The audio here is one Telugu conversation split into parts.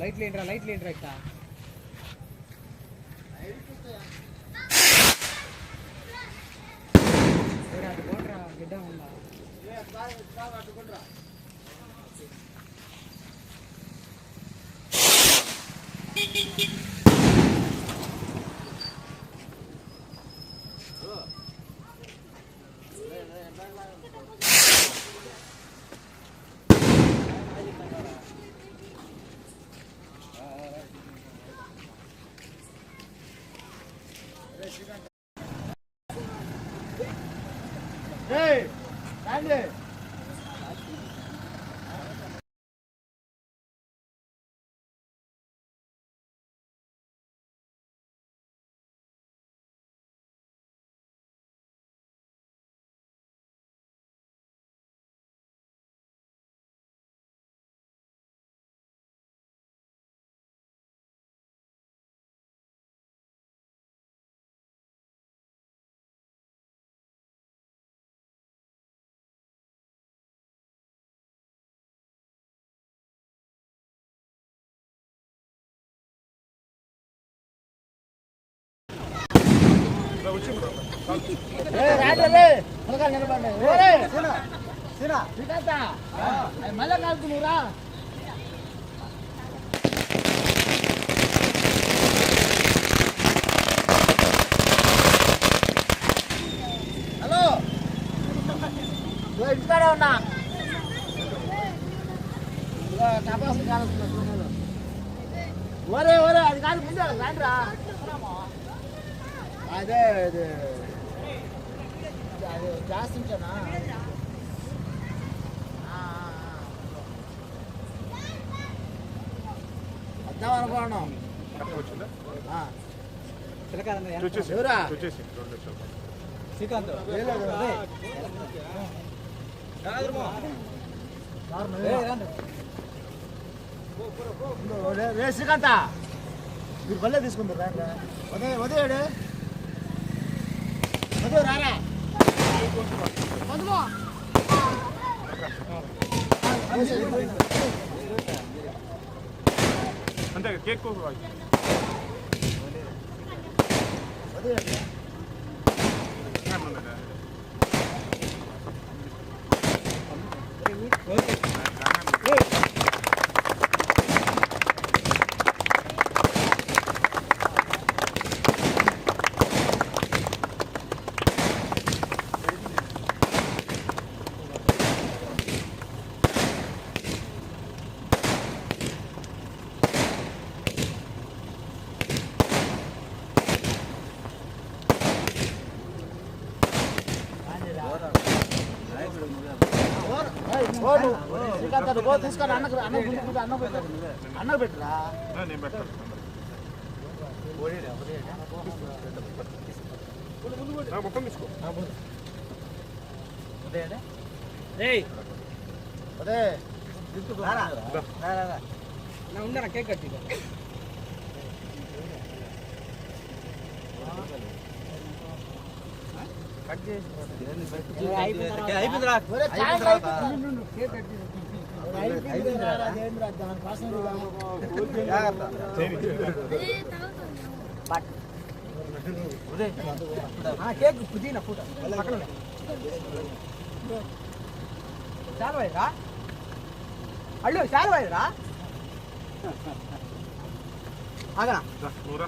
లైట్లు ఏంట్రా లైట్లు ఏంట్రా ఇక్కడ ఏరా, అటు పోండ్రా, బిడ్డ ఉందా మళ్ళా కాల్చునురా హలో ఇంటికాడే ఉన్నా టపాసులు కాలుస్తున్నా ఒరే ఒరే అది కాదు ముందు రాండ్రా. అదే అదే. అదే ఎవరా? వచ్చేసి రెండు లక్షలు శ్రీకాంత్. రే శ్రీకాంత మీరు బల్లే తీసుకుంటారు రా. ఉదయ ఉదయడు ఉదయం రారా మధుమో అంతే కేక్ శ్రీకాంత్ గో తీసుకొని అన్నకు అన్న గుండు గుండు అన్న పెట్టు అన్న పెట్టురా? నేను పెట్టాను మొత్తం తీసుకో. అదే. నా ఉండరా కేక్ కట్టి అయిపోయిందిరా కేక్ కేక్ పుదీనా ఫోటో పక్కన వైరా అల్లు చాలు వైరా ఆగనా నూరా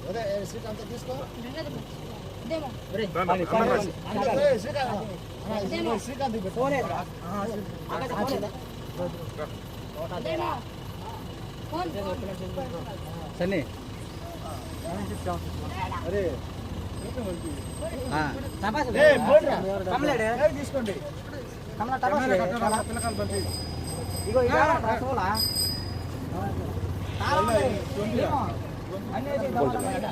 సన్నీ అరే తీసుకోండి ఇగో ఇదా రసగుల్లా తాళం ఉంది. ఏమో. అన్నీ వేసి దొంగ దొంగ.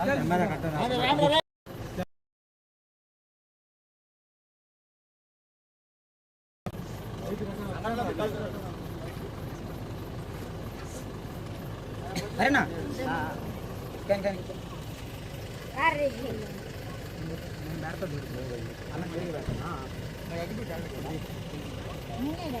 రాండి, రాండి, రాండి. సరేనా కానీ కానీ మరి ఎంత ఇదిగా ఏ, అట్లా అంటే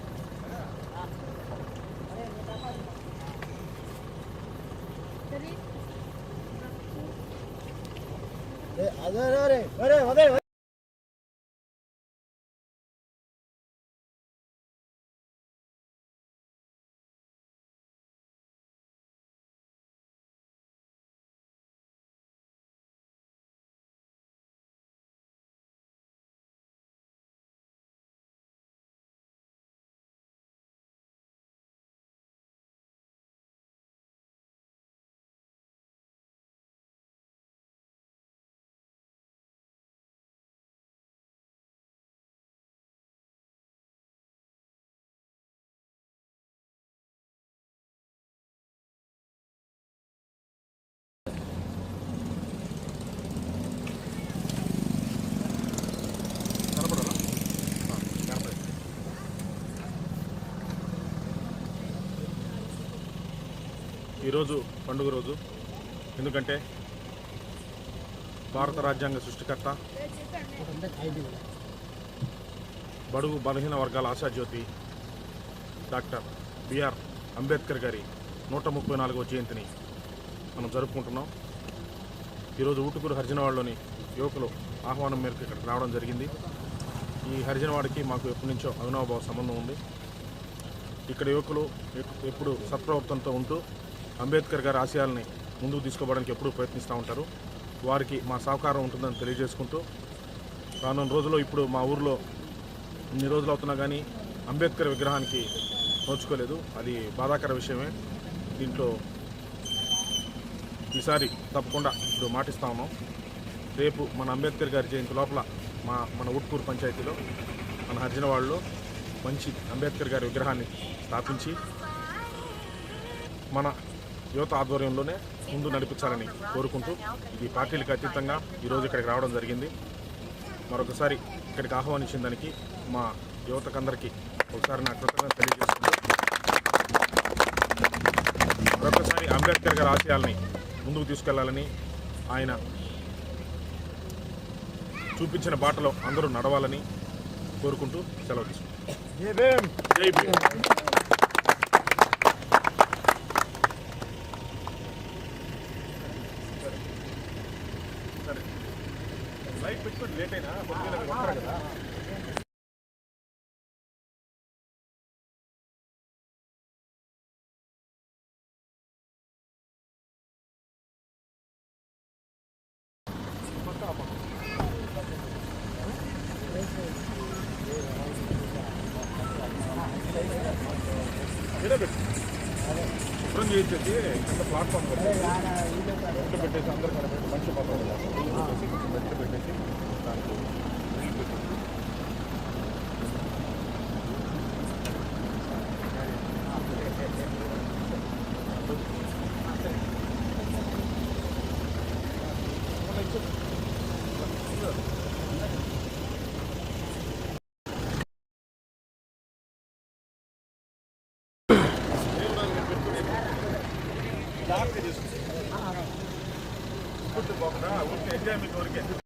અરે અરે અરે ఈరోజు పండుగ రోజు. ఎందుకంటే భారత రాజ్యాంగ సృష్టికర్త బడుగు బలహీన వర్గాల ఆశాజ్యోతి డాక్టర్ బిఆర్ అంబేద్కర్ గారి నూట ముప్పై నాలుగవ జయంతిని మనం జరుపుకుంటున్నాం. ఈరోజు ఊటుకూరు హరిజనవాడలోని యువకులు ఆహ్వానం మేరకు ఇక్కడికి రావడం జరిగింది. ఈ హరిజనవాడికి మాకు ఎప్పటి నుంచో అవినాభావ సంబంధం ఉంది. ఇక్కడ యువకులు ఎప్పుడు సత్ప్రవర్తనతో ఉంటూ అంబేద్కర్ గారి ఆశయాల్ని ముందుకు తీసుకోవడానికి ఎప్పుడూ ప్రయత్నిస్తూ ఉంటారు. వారికి మా సహకారం ఉంటుందని తెలియజేసుకుంటూ రానున్న రోజుల్లో ఇప్పుడు మా ఊర్లో ఇన్ని రోజులు అవుతున్నా కానీ అంబేద్కర్ విగ్రహానికి నోచుకోలేదు. అది బాధాకర విషయమే. దీంట్లో ఈసారి తప్పకుండా ఇప్పుడు మాటిస్తా ఉన్నాం. రేపు మన అంబేద్కర్ గారి జయంతి లోపల మా మన ఉట్కూరు పంచాయతీలో మన హర్జనవాడలో మంచి అంబేద్కర్ గారి విగ్రహాన్ని స్థాపించి మన యువత ఆధ్వర్యంలోనే ముందు నడిపించాలని కోరుకుంటూ ఈ పార్టీలకు అతీతంగా ఈరోజు ఇక్కడికి రావడం జరిగింది. మరొకసారి ఇక్కడికి ఆహ్వానించిన దానికి మా యువతకందరికీ ఒకసారి నా కృతజ్ఞత తెలియజేసుకుంటూ మరొకసారి అంబేద్కర్ గారి ఆశయాల్ని ముందుకు తీసుకెళ్ళాలని ఆయన చూపించిన బాటలో అందరూ నడవాలని కోరుకుంటూ సెలవు తీసుకుంటాం పెట్టుకోండి లేట్ అయినా. కదా ఇప్పుడు చేయించేసి కింద ప్లాట్ఫామ్ పెట్టేసి అందరూ కనబడి మంచి బెడ్ పెట్టేసి దానికి పోకుండా ఊరికి ఎంజాయ్మెంట్ మీకు